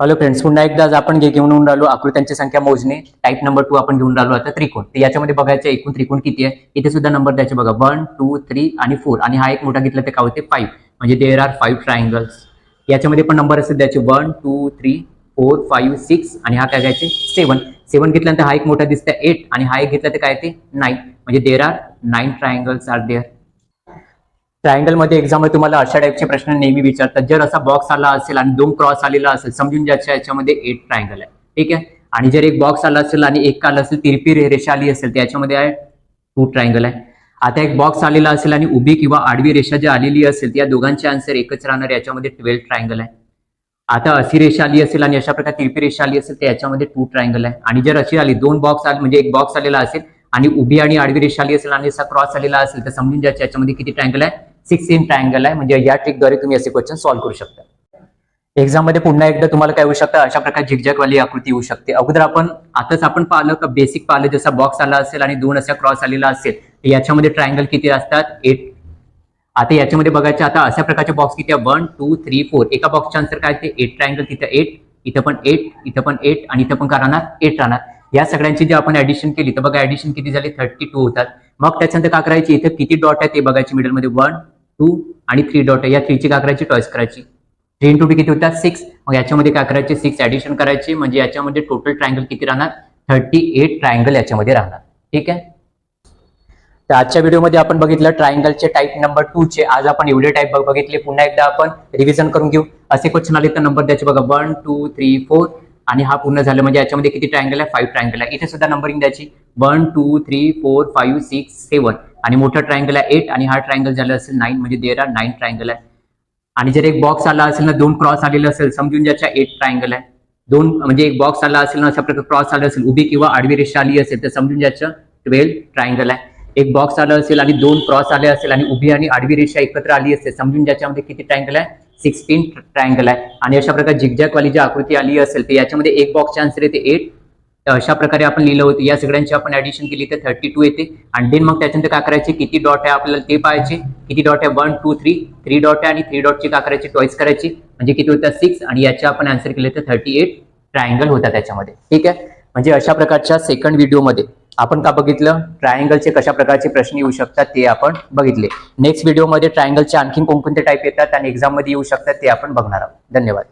Hello friends पुन्हा एकदा आज आपण घेऊन येऊन राहिलो आकृत्यांची संख्या मोजणे टाईप नंबर टू आपण घेऊन राहिलो आता त्रिकोण. तर याच्यामध्ये बघायचं एकूण त्रिकोण किती आहे? इथे सुद्धा नंबर द्यायचे बघा. वन टू थ्री आणि फोर आणि हा एक मोठा घेतला ते काय होते? फाईव्ह म्हणजे देर आर फाईव्ह ट्रायंगल्स याच्यामध्ये पण नंबर असेल द्यायचे. One two three four five six आणि हा काय घ्यायचे सेवन सेवन घेतल्यानंतर हा एक मोठा दिसतंय. एट आणि हा एक घेतला ते काय ते नाईन म्हणजे there are nine triangles are there ट्रायंगलमध्ये एक्झाममध्ये तुम्हाला अशा टाईपचे प्रश्न नेहमी विचारतात. जर असा बॉक्स आला असेल आणि दोन क्रॉस आलेला असेल समजून ज्याच्या याच्यामध्ये एट ट्रायंगल आहे. ठीक आहे? आणि जर एक बॉक्स आला असेल आणि एक आला असेल तिरपी रेषा आली असेल त्याच्यामध्ये आहे टू ट्रायंगल आहे. आता एक बॉक्स आलेला असेल आणि उभी किंवा आडवी रेषा जी आलेली असेल त्या दोघांचे आन्सर एकच राहणार याच्यामध्ये ट्वेल्व ट्रायंगल आहे. आता अशी रेषा आली असेल आणि अशा प्रकारे तिरपी रेषा आली असेल तर याच्यामध्ये टू ट्रायंगल आहे. आणि जर अशी आली दोन बॉक्स आले म्हणजे एक बॉक्स आलेला असेल आणि उभी आणि आडवी रेषा आली असेल आणि असा क्रॉस आलेला असेल तर समजून ज्याच्या याच्यामध्ये किती ट्रायंगल आहे? सिक्स इन ट्रायंगल आहे. म्हणजे या ट्रिकद्वारे तुम्ही असे क्वेश्चन सॉल्व्ह करू शकता. एक्झाममध्ये पुन्हा एकदा तुम्हाला काय होऊ शकतं? अशा प्रकारे झिकझॅकवाली आकृती येऊ शकते. अगोदर आपण आताच आपण पाहिलं का बेसिक पाहिलं जसा बॉक्स आला असेल आणि दोन असा क्रॉस आलेला असेल तर याच्यामध्ये ट्रायंगल किती असतात? एट आता याच्यामध्ये बघायचं आता अशा प्रकारचे बॉक्स किती आहे वन टू थ्री फोर एका बॉक्सचे आन्सर काय ते? एट ट्रायंगल तिथं एट इथं पण एट इथं पण एट आणि इथं पण काय राहणार? एट राहणार. या सगळ्यांची जी आपण ऍडिशन केली तर बघा ऍडिशन किती झाली? थर्टी टू होतात. मग त्याच्यानंतर काय करायची? इथं किती डॉट आहे ते बघायचे मिडलमध्ये वन टू आणि थ्री डॉट या थ्रीची काय करायची टॉईस करायची. थ्री इंटू टू किती होतात? सिक्स मग याच्यामध्ये काय करायचे सिक्स ऍडिशन करायची. म्हणजे याच्यामध्ये टोटल ट्रायंगल किती राहणार? थर्टी एट ट्रायंगल याच्यामध्ये राहणार. ठीक आहे? तर आजच्या व्हिडिओमध्ये आपण बघितलं ट्रायंगलचे टाईप नंबर टू चे. आज आपण एवढे टाईप बघितले. पुन्हा एकदा आपण रिव्हिजन करून घेऊ. असे क्वेश्चन आले तर नंबर द्यायचे बघा. वन टू थ्री फोर आणि हा पूर्ण झालं. म्हणजे याच्यामध्ये किती ट्रायंगल आहे? फाईव्ह ट्रायंगल आहे. इथे सुद्धा नंबरिंग द्यायची. One two three four five six seven आणि मोठा ट्रायंगल आहे एट आणि हा ट्रायंगल झाला असेल नाईन म्हणजे देर आर नाईन ट्रायंगल आहे. आणि जर एक बॉक्स आला असेल ना दोन क्रॉस आलेला असेल समजून ज्याच्या एट ट्रायंगल आहे. दोन म्हणजे एक बॉक्स आला असेल ना अशा प्रकारे क्रॉस आला असेल उभी किंवा आडवी रेषा आली असेल तर समजून ज्याचं ट्वेल्व ट्रायंगल आहे. एक बॉक्स आला असेल आणि दोन क्रॉस आले असेल आणि उभी आणि आडवी रेषा एकत्र आली असेल समजून ज्याच्यामध्ये किती ट्रायंगल आहे? सिक्स्टीन ट्रायंगल आहे. आणि अशा प्रकारे झिकझॅक वाली जी आकृती आली असेल तर याच्यामध्ये एक बॉक्सचे आन्सर येते एट तर अशा प्रकारे आपण लिहिलं होतं. या सगळ्यांची आपण ऍडिशन केली तर थर्टी टू येते. आणि देन मग त्याच्यानंतर काय करायचे? किती डॉट आहे आपल्याला ते पाहायचे. किती डॉट आहे? One two three three dot आहे आणि थ्री डॉटची काय करायची? टॉईस करायची. म्हणजे किती होता सिक्स आणि याचे आपण आन्सर केले तर थर्टी एट ट्रायंगल होता त्याच्यामध्ये. ठीक आहे? म्हणजे अशा प्रकारच्या सेकंड व्हिडिओमध्ये आपण का बघितलं? ट्रायंगलचे कशा प्रकारचे प्रश्न येऊ शकतात ते आपण बघितले. नेक्स्ट व्हिडिओमध्ये ट्रायंगलचे आणखी कोणकोणते टाईप येतात? आणि एक्झाममध्ये येऊ शकतात ते आपण बघणार आहोत. धन्यवाद.